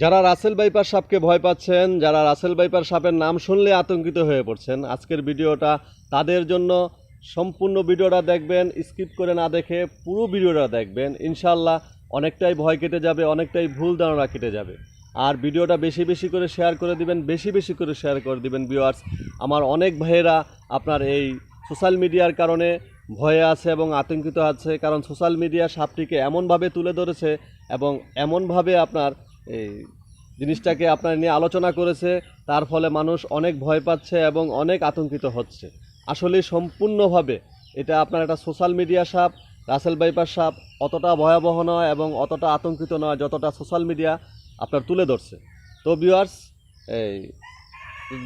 যারা রাসেল বাইপার সাপকে ভয় পাচ্ছেন, যারা রাসেল বাইপার সাপের নাম শুনলে আতঙ্কিত হয়ে পড়ছেন, আজকের ভিডিওটা তাদের জন্য। সম্পূর্ণ ভিডিওটা দেখবেন, স্কিপ করে না দেখে পুরো ভিডিওটা দেখবেন। ইনশাল্লাহ অনেকটাই ভয় কেটে যাবে, অনেকটাই ভুল ধারণা কেটে যাবে। আর ভিডিওটা বেশি বেশি করে শেয়ার করে দিবেন, বেশি বেশি করে শেয়ার করে দিবেন ভিউয়ার্স আমার অনেক ভাইয়েরা আপনার এই সোশ্যাল মিডিয়ার কারণে ভয়ে আছে এবং আতঙ্কিত আছে, কারণ সোশ্যাল মিডিয়া সাপটিকে এমনভাবে তুলে ধরেছে এবং এমনভাবে আপনার এই জিনিসটাকে আপনার নিয়ে আলোচনা করেছে, তার ফলে মানুষ অনেক ভয় পাচ্ছে এবং অনেক আতঙ্কিত হচ্ছে। আসলে সম্পূর্ণভাবে এটা আপনার একটা সোশ্যাল মিডিয়া সাপ, রাসেল বাইপার সাপ, অতটা ভয়াবহ নয় এবং অতটা আতঙ্কিত নয় যতটা সোশ্যাল মিডিয়া আপনার তুলে ধরছে। তো ভিউয়ার্স এই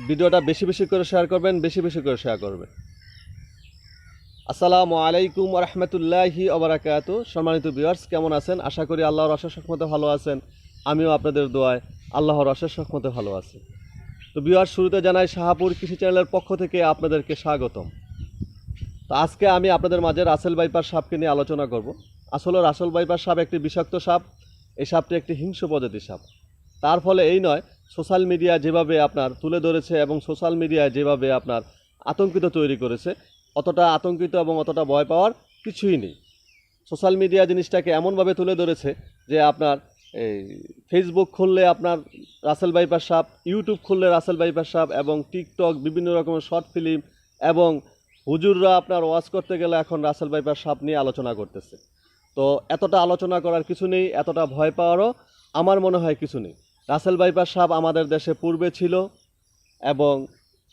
ভিডিওটা বেশি বেশি করে শেয়ার করবেন, বেশি বেশি করে শেয়ার করবেন। আসসালামু আলাইকুম রহমতুল্লাহি অবরাকাত সম্মানিত ভিউয়ার্স কেমন আছেন? আশা করি আল্লাহর অশেষ ভালো আছেন। আমিও আপনাদের দোয়ায় আল্লাহর অশেষ মতে ভালো আছি। তো ভিউয়ার্স, শুরুতে জানাই শাহাপুর কৃষি চ্যানেলের পক্ষ থেকে আপনাদেরকে স্বাগতম। তো আজকে আমি আপনাদের মাঝে রাসেল বাইপার সাপকে নিয়ে আলোচনা করব। আসলে রাসেল বাইপার সাপ একটি বিষাক্ত সাপ, এই সাপটি একটি হিংস্র প্রজাতির সাপ। তার ফলে এই নয়, সোশ্যাল মিডিয়া যেভাবে আপনার তুলে ধরেছে এবং সোশ্যাল মিডিয়ায় যেভাবে আপনার আতঙ্কিত তৈরি করেছে, অতটা আতঙ্কিত এবং অতটা ভয় পাওয়ার কিছুই নেই। সোশ্যাল মিডিয়া জিনিসটাকে এমনভাবে তুলে ধরেছে যে আপনার এই ফেসবুক খুললে আপনার রাসেল বাইপার সাপ ইউটিউব খুললে রাসেল বাইপার সাপ এবং টিকটক বিভিন্ন রকমের শর্ট ফিল্ম এবং হুজুররা আপনার ওয়াজ করতে গেলে এখন রাসেল বাইপার সাপ নিয়ে আলোচনা করতেছে। তো এতটা আলোচনা করার কিছু নেই, এতটা ভয় পাওয়ারও আমার মনে হয় কিছু নেই। রাসেল বাইপার সাপ আমাদের দেশে পূর্বে ছিল এবং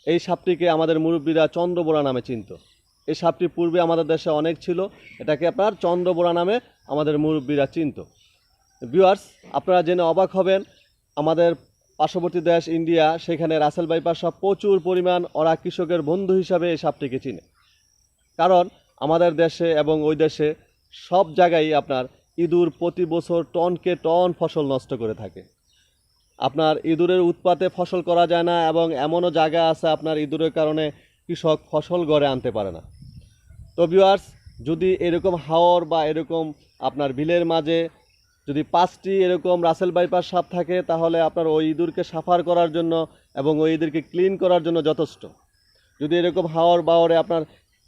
এই সাপটিকে আমাদের মুরব্বীরা চন্দ্রবোড়া নামে চিনত। এই সাপটি পূর্বে আমাদের দেশে অনেক ছিল, এটাকে আপনার চন্দ্রবোড়া নামে আমাদের মুরব্বীরা চিনত। ভিউয়ার্স, আপনারা জেনে অবাক হবেন, আমাদের পার্শ্ববর্তী দেশ ইন্ডিয়া, সেখানে রাসেল বাইপার সাপ প্রচুর পরিমাণ ওরা কৃষকের বন্ধু হিসাবে এই সাপটিকে চিনে। কারণ আমাদের দেশে এবং ওই দেশে সব জায়গায় আপনার ইঁদুর প্রতি বছর টনকে টন ফসল নষ্ট করে থাকে। আপনার ইঁদুরের উৎপাতে ফসল করা যায় না এবং এমনও জায়গা আছে আপনার ইঁদুরের কারণে কৃষক ফসল গড়ে আনতে পারে না। তো ভিউয়ার্স, যদি এরকম হাওর বা এরকম আপনার বিলের মাঝে যদি পাঁচটি এরকম রাসেল বাইপার সাপ থাকে, তাহলে আপনার ওই ইঁদুরকে সাফার করার জন্য এবং ওই ইঁদুরকে ক্লিন করার জন্য যথেষ্ট। যদি এরকম হাওর বাওয়ারে আপনার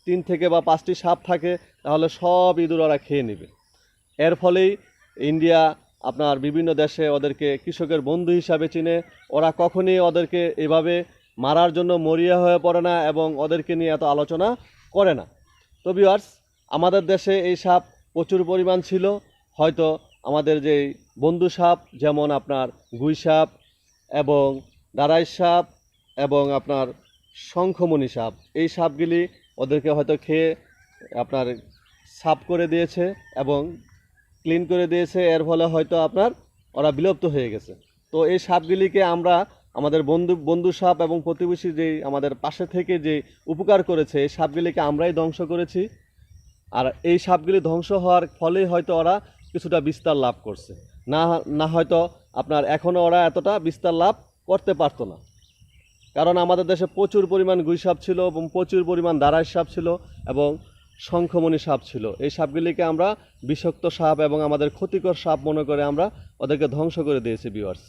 তিন থেকে বা পাঁচটি সাপ থাকে, তাহলে সব ইঁদুর ওরা খেয়ে নেবে। এর ফলেই ইন্ডিয়া আপনার বিভিন্ন দেশে ওদেরকে কৃষকের বন্ধু হিসাবে চিনে। ওরা কখনই ওদেরকে এভাবে মারার জন্য মরিয়া হয়ে পড়ে না এবং ওদেরকে নিয়ে এত আলোচনা করে না। তো ভিউয়ার্স আমাদের দেশে এই সাপ প্রচুর পরিমাণ ছিল। হয়তো আমাদের যে বন্ধু সাপ, যেমন আপনার গুই সাপ এবং দাঁড়াই সাপ এবং আপনার শঙ্খমণি সাপ, এই সাপগুলি ওদেরকে হয়তো খেয়ে আপনার সাপ করে দিয়েছে এবং ক্লিন করে দিয়েছে, এর ফলে হয়তো আপনার ওরা বিলুপ্ত হয়ে গেছে। তো এই সাপগুলিকে আমরা আমাদের বন্ধু বন্ধু সাপ এবং প্রতিবেশী যে আমাদের পাশে থেকে যে উপকার করেছে, এই সাপগুলিকে আমরাই ধ্বংস করেছি। আর এই সাপগুলি ধ্বংস হওয়ার ফলেই হয়তো ওরা কিছুটা বিস্তার লাভ করছে। না না হয়তো আপনার এখনও ওরা এতটা বিস্তার লাভ করতে পারতো না। কারণ আমাদের দেশে প্রচুর পরিমাণ গুই সাপ ছিল এবং প্রচুর পরিমাণ দাঁড়াই সাপ ছিল এবং শঙ্খমণি সাপ ছিল। এই সাপগুলিকে আমরা বিষাক্ত সাপ এবং আমাদের ক্ষতিকর সাপ মনে করে আমরা ওদেরকে ধ্বংস করে দিয়েছি ভিউয়ার্স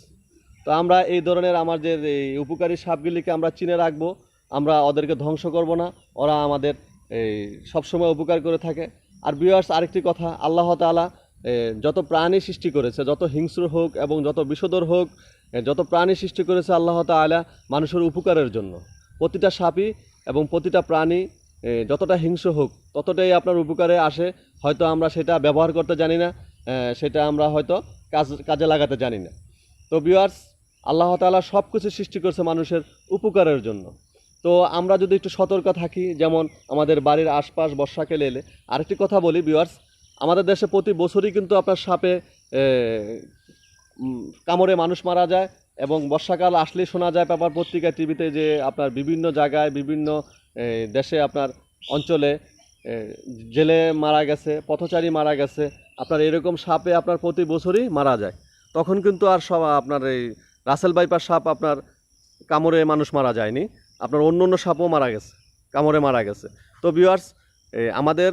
তো আমরা এই ধরনের আমাদের এই উপকারী সাপগুলিকে আমরা চিনে রাখব আমরা ওদেরকে ধ্বংস করব না ওরা আমাদের এই সবসময় উপকার করে থাকে। আর বিওয়ার্স আরেকটি কথা আল্লাহ তাআলা এ, যত প্রাণী সৃষ্টি করেছে, যত হিংস্র হোক এবং যত বিষধর হোক যত প্রাণী সৃষ্টি করেছে আল্লাহ তাআলা মানুষের উপকারের জন্য। প্রতিটা সাপই এবং প্রতিটা প্রাণী যতটা হিংস্র হোক, ততটাই আপনার উপকারে আসে। হয়তো আমরা সেটা ব্যবহার করতে জানি না সেটা আমরা হয়তো কাজ, কাজে লাগাতে জানি না। তো ভিউয়ার্স আল্লাহ তাআলা সব কিছু সৃষ্টি করেছে মানুষের উপকারের জন্য। তো আমরা যদি একটু সতর্ক থাকি, যেমন আমাদের বাড়ির আশপাশ বর্ষাকালে এলে আরেকটি কথা বলি ভিউয়ার্স আমাদের দেশে প্রতি বছরই কিন্তু আপনার সাপে কামড়ে মানুষ মারা যায় এবং বর্ষাকাল আসলেই শোনা যায় পেপার পত্রিকা টিভিতে যে আপনার বিভিন্ন জায়গায়, বিভিন্ন দেশে আপনার অঞ্চলে জেলে মারা গেছে, পথচারী মারা গেছে, আপনার এরকম সাপে আপনার প্রতি বছরই মারা যায়। তখন কিন্তু আর সব আপনার এই রাসেল বাইপার সাপ আপনার কামড়ে মানুষ মারা যায়নি, আপনার অন্য অন্য সাপও মারা গেছে, কামড়ে মারা গেছে। তো ভিউয়ার্স আমাদের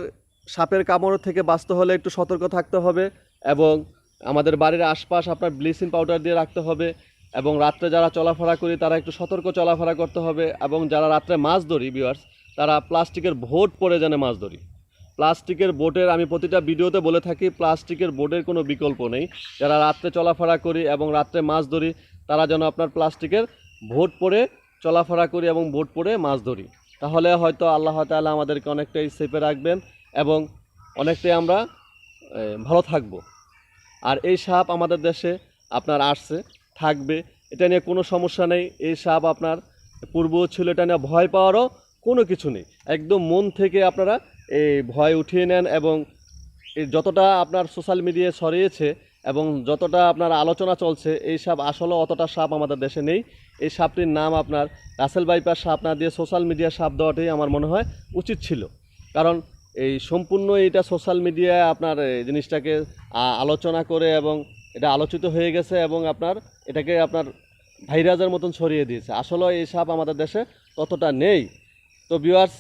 সাপের কামড় থেকে বাঁচতে হলে একটু সতর্ক থাকতে হবে এবং আমাদের বাড়ির আশপাশ আপনার ব্লিচিং পাউডার দিয়ে রাখতে হবে এবং রাত্রে যারা চলাফেরা করি তারা একটু সতর্ক চলাফেরা করতে হবে এবং যারা রাত্রে মাছ ধরি বিয়ার্স তারা প্লাস্টিকের ভোট পরে যেন মাছ ধরি। প্লাস্টিকের বোটের আমি প্রতিটা ভিডিওতে বলে থাকি, প্লাস্টিকের বোটের কোনো বিকল্প নেই। যারা রাত্রে চলাফেরা করি এবং রাত্রে মাছ ধরি, তারা যেন আপনার প্লাস্টিকের ভোট পরে চলাফেরা করি এবং বোট পরে মাছ ধরি। তাহলে হয়তো আল্লাহ তাআলা আমাদেরকে অনেকটাই সেফে রাখবেন। এবং অনেকটাই আমরা ভালো থাকব। আর এই সাপ আমাদের দেশে আপনার আসছে, থাকবে, এটা নিয়ে কোনো সমস্যা নেই। এই সাপ আপনার পূর্ব ছিল, এটা নিয়ে ভয় পাওয়ারও কোনো কিছু নেই। একদম মন থেকে আপনারা এই ভয় উঠিয়ে নেন এবং যতটা আপনার সোশ্যাল মিডিয়ায় ছড়িয়েছে এবং যতটা আপনার আলোচনা চলছে, এই সাপ আসলে অতটা সাপ আমাদের দেশে নেই। এই সাপটির নাম আপনার রাসেল বাইপার সাপ না দিয়ে সোশ্যাল মিডিয়া সাপ দেওয়াটাই আমার মনে হয় উচিত ছিল। কারণ এই সম্পূর্ণ এটা সোশ্যাল মিডিয়ায় আপনার জিনিসটাকে আলোচনা করে এবং এটা আলোচিত হয়ে গেছে এবং আপনার এটাকে আপনার ভাইরাসের মতন ছড়িয়ে দিয়েছে। আসলে এই সাপ আমাদের দেশে ততটা নেই। তো ভিউয়ার্স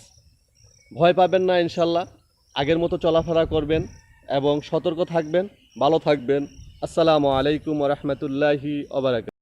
ভয় পাবেন না ইনশাল্লাহ। আগের মতো চলাফেরা করবেন এবং সতর্ক থাকবেন, ভালো থাকবেন। আসসালামু আলাইকুম রহমতুল্লাহি ওবরাকাত